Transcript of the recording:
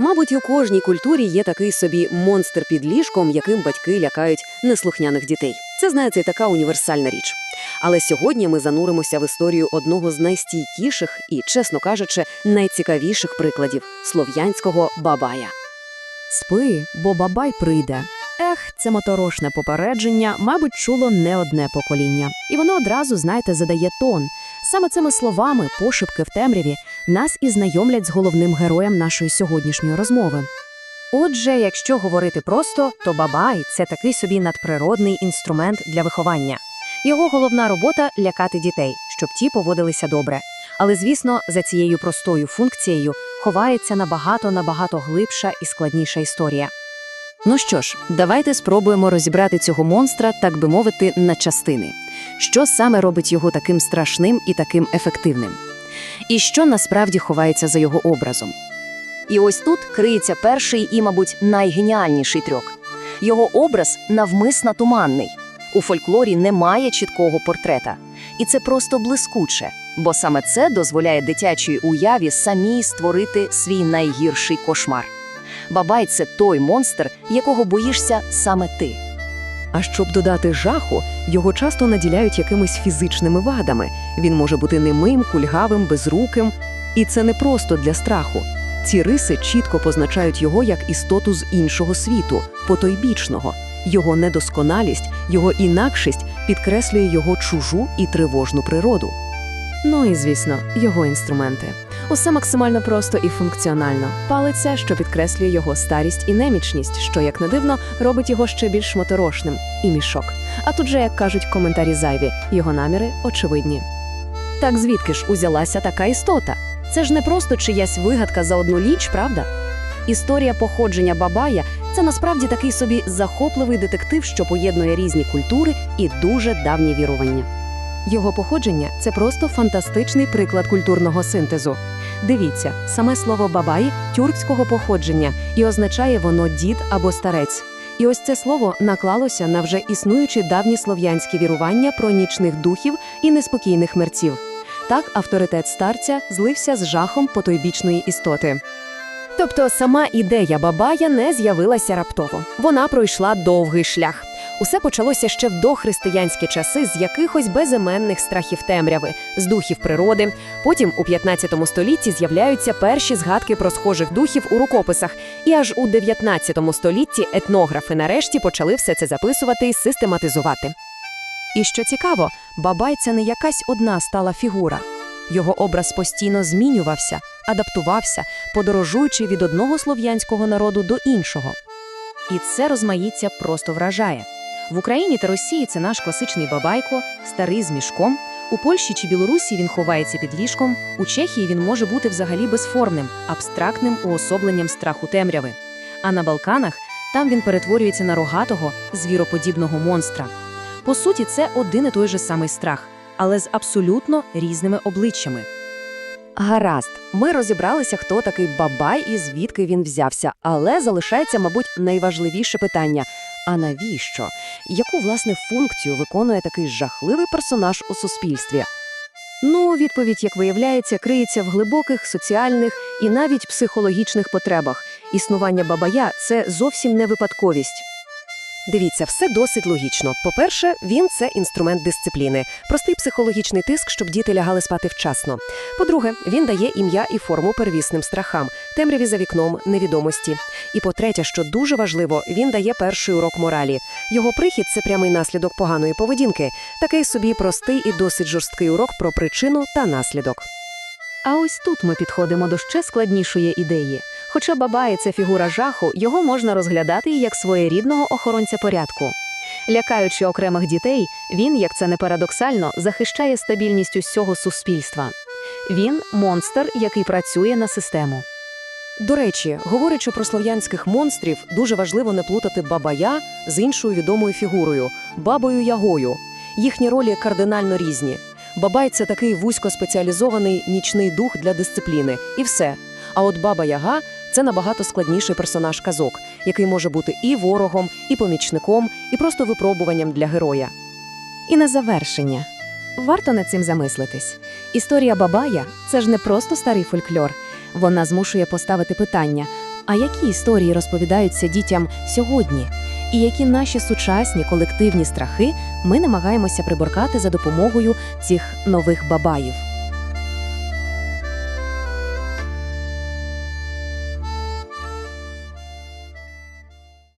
Мабуть, у кожній культурі є такий собі монстр під ліжком, яким батьки лякають неслухняних дітей. Це, знаєте, така універсальна річ. Але сьогодні ми зануримося в історію одного з найстійкіших і, чесно кажучи, найцікавіших прикладів слов'янського бабая. Спи, бо бабай прийде. Ех, це моторошне попередження, мабуть, чуло не одне покоління. І воно одразу, знаєте, задає тон. Саме цими словами, пошепки в темряві, нас і знайомлять з головним героєм нашої сьогоднішньої розмови. Отже, якщо говорити просто, то бабай це такий собі надприродний інструмент для виховання. Його головна робота лякати дітей, щоб ті поводилися добре. Але, звісно, за цією простою функцією ховається набагато набагато глибша і складніша історія. Ну що ж, давайте спробуємо розібрати цього монстра, так би мовити, на частини. Що саме робить його таким страшним і таким ефективним? І що насправді ховається за його образом? І ось тут криється перший і, мабуть, найгеніальніший трьох. Його образ навмисно туманний. У фольклорі немає чіткого портрета. І це просто блискуче, бо саме це дозволяє дитячій уяві самій створити свій найгірший кошмар. Бабай це той монстр, якого боїшся саме ти. А щоб додати жаху, його часто наділяють якимись фізичними вадами. Він може бути немим, кульгавим, безруким. І це не просто для страху. Ці риси чітко позначають його як істоту з іншого світу, потойбічного. Його недосконалість, його інакшість підкреслює його чужу і тривожну природу. Ну і звісно, його інструменти. Усе максимально просто і функціонально. Палиця, що підкреслює його старість і немічність, що, як не дивно, робить його ще більш моторошним, і мішок. А тут же, як кажуть коментарі зайві, його наміри очевидні. Так звідки ж узялася така істота? Це ж не просто чиясь вигадка за одну ліч, правда? Історія походження Бабая це насправді такий собі захопливий детектив, що поєднує різні культури і дуже давні вірування. Його походження це просто фантастичний приклад культурного синтезу. Дивіться, саме слово бабай тюркського походження і означає воно дід або старець. І ось це слово наклалося на вже існуючі давні слов'янські вірування про нічних духів і неспокійних мерців. Так авторитет старця злився з жахом потойбічної істоти. Тобто сама ідея бабая не з'явилася раптово. Вона пройшла довгий шлях. Усе почалося ще в дохристиянські часи з якихось безіменних страхів темряви, з духів природи. Потім у 15 столітті з'являються перші згадки про схожих духів у рукописах, і аж у 19 столітті етнографи нарешті почали все це записувати і систематизувати. І що цікаво, бабай це не якась одна стала фігура. Його образ постійно змінювався, адаптувався, подорожуючи від одного слов'янського народу до іншого. І це розмаїття просто вражає. В Україні та Росії це наш класичний бабайко, старий з мішком. У Польщі чи Білорусі він ховається під ліжком. У Чехії він може бути взагалі безформним, абстрактним уособленням страху темряви. А на Балканах там він перетворюється на рогатого, звіроподібного монстра. По суті, це один і той же самий страх, але з абсолютно різними обличчями. Гаразд, ми розібралися, хто такий бабай і звідки він взявся, але залишається, мабуть, найважливіше питання: а навіщо? Яку власне функцію виконує такий жахливий персонаж у суспільстві? Ну, відповідь, як виявляється, криється в глибоких соціальних і навіть психологічних потребах. Існування бабая це зовсім не випадковість. Дивіться, все досить логічно. По-перше, він це інструмент дисципліни, простий психологічний тиск, щоб діти лягали спати вчасно. По-друге, він дає ім'я і форму первісним страхам, темряві за вікном, невідомості. І по-третє, що дуже важливо, він дає перший урок моралі. Його прихід це прямий наслідок поганої поведінки, такий собі простий і досить жорсткий урок про причину та наслідок. А ось тут ми підходимо до ще складнішої ідеї. Хоча Бабай – це фігура жаху, його можна розглядати як своєрідного охоронця порядку. Лякаючи окремих дітей, він, як це не парадоксально, захищає стабільність усього суспільства. Він монстр, який працює на систему. До речі, говорячи про слов'янських монстрів, дуже важливо не плутати бабая з іншою відомою фігурою бабою Ягою. Їхні ролі кардинально різні. Бабай це такий вузькоспеціалізований нічний дух для дисципліни, і все. А от баба Яга це набагато складніший персонаж казок, який може бути і ворогом, і помічником, і просто випробуванням для героя. І на завершення. Варто над цим замислитись. Історія Бабая це ж не просто старий фольклор. Вона змушує поставити питання: А які історії розповідаються дітям сьогодні? І які наші сучасні колективні страхи ми намагаємося приборкати за допомогою цих нових бабаїв?